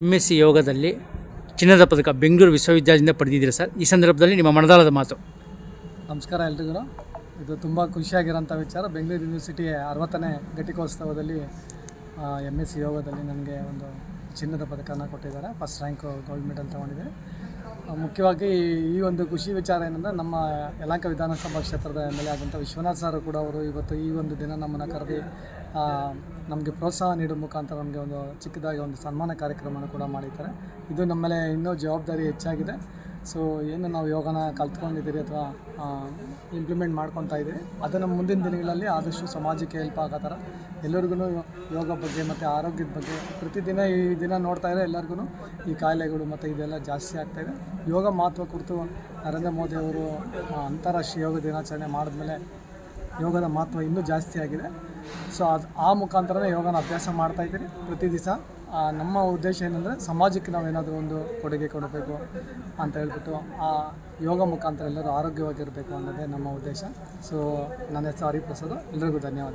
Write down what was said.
M S C ಯೋಗದಲ್ಲಿ ಚಿನ್ನದ ಪದಕ ಬೆಂಗಳೂರು ವಿಶ್ವವಿದ್ಯಾಲಯದಿಂದ ಪಡೆದಿದ್ದೀರಿ ಸರ್? ಈ ಸಂದರ್ಭದಲ್ಲಿ ನಿಮ್ಮ ಮನದಾಳದ ಮಾತು. ನಮಸ್ಕಾರ ಎಲ್ರಿಗೂ. ಇದು ತುಂಬ ಖುಷಿಯಾಗಿರೋಂಥ ವಿಚಾರ. ಬೆಂಗಳೂರು ಯೂನಿವರ್ಸಿಟಿ ಅರವತ್ತನೇ ಘಟಿಕೋತ್ಸವದಲ್ಲಿ ಎಂ ಎಸ್ ಸಿ ಯೋಗದಲ್ಲಿ ನನಗೆ ಒಂದು ಚಿನ್ನದ ಪದಕನ ಕೊಟ್ಟಿದ್ದಾರೆ. ಫಸ್ಟ್ ರ್ಯಾಂಕು ಗೋಲ್ಡ್ ಮೆಡಲ್ ತೊಗೊಂಡಿದ್ದೆ ಆ, ಮುಖ್ಯವಾಗಿ ಈ ಒಂದು ಖುಷಿ ವಿಚಾರ ಏನಂದರೆ ನಮ್ಮ ಯಲಹಂಕ ವಿಧಾನಸಭಾ ಕ್ಷೇತ್ರದ ಎಂ ಎಲ್ ಆದಂಥ ವಿಶ್ವನಾಥ್ ಸರ್ ಕೂಡ ಅವರು ಇವತ್ತು ಈ ಒಂದು ದಿನ ನಮ್ಮನ್ನು ಕರೆದು ನಮಗೆ ಪ್ರೋತ್ಸಾಹ ನೀಡೋ ಮುಖಾಂತರ ನಮಗೆ ಒಂದು ಚಿಕ್ಕದಾಗಿ ಒಂದು ಸನ್ಮಾನ ಕಾರ್ಯಕ್ರಮವನ್ನು ಕೂಡ ಮಾಡಿದ್ದಾರೆ. ಇದು ನಮ್ಮ ಮೇಲೆ ಇನ್ನೂ ಜವಾಬ್ದಾರಿ ಹೆಚ್ಚಾಗಿದೆ. ಸೊ ಏನು ನಾವು ಯೋಗನ ಕಲ್ತ್ಕೊಂಡಿದ್ದೀರಿ ಅಥವಾ ಇಂಪ್ಲಿಮೆಂಟ್ ಮಾಡ್ಕೊತಾ ಇದ್ದೀರಿ ಅದನ್ನು ಮುಂದಿನ ದಿನಗಳಲ್ಲಿ ಆದಷ್ಟು ಸಮಾಜಕ್ಕೆ ಹೆಲ್ಪ್ ಆಗೋ ಥರ. ಎಲ್ಲರಿಗೂ ಯೋಗ ಬಗ್ಗೆ ಮತ್ತು ಆರೋಗ್ಯದ ಬಗ್ಗೆ ಪ್ರತಿದಿನ ಈ ದಿನ ನೋಡ್ತಾ ಇದ್ದರೆ ಎಲ್ಲರಿಗೂ ಈ ಕಾಯಿಲೆಗಳು ಮತ್ತು ಇದೆಲ್ಲ ಜಾಸ್ತಿ ಆಗ್ತಾಯಿದೆ ಯೋಗ ಮಹತ್ವ ಕುರಿತು ನರೇಂದ್ರ ಮೋದಿ ಅವರು ಅಂತಾರಾಷ್ಟ್ರೀಯ ಯೋಗ ದಿನಾಚರಣೆ ಮಾಡಿದ್ಮೇಲೆ ಯೋಗದ ಮಹತ್ವ ಇನ್ನೂ ಜಾಸ್ತಿ ಆಗಿದೆ. ಸೊ ಅದು ಆ ಮುಖಾಂತರನೇ ಯೋಗನ ಅಭ್ಯಾಸ ಮಾಡ್ತಾಯಿದ್ದೀರಿ ಪ್ರತಿ ದಿವಸ ನಮ್ಮ ಉದ್ದೇಶ ಏನಂದರೆ ಸಮಾಜಕ್ಕೆ ನಾವು ಏನಾದರೂ ಒಂದು ಕೊಡುಗೆ ಕೊಡಬೇಕು ಅಂತ ಹೇಳ್ಬಿಟ್ಟು, ಆ, ಯೋಗ ಮುಖಾಂತರ ಎಲ್ಲರೂ ಆರೋಗ್ಯವಾಗಿರಬೇಕು ಅನ್ನೋದೇ ನಮ್ಮ ಉದ್ದೇಶ. ಸೊ ನನ್ನ ಹೆಸರು ಹರಿಪ್ರಸಾದ್. ಎಲ್ರಿಗೂ ಧನ್ಯವಾದ.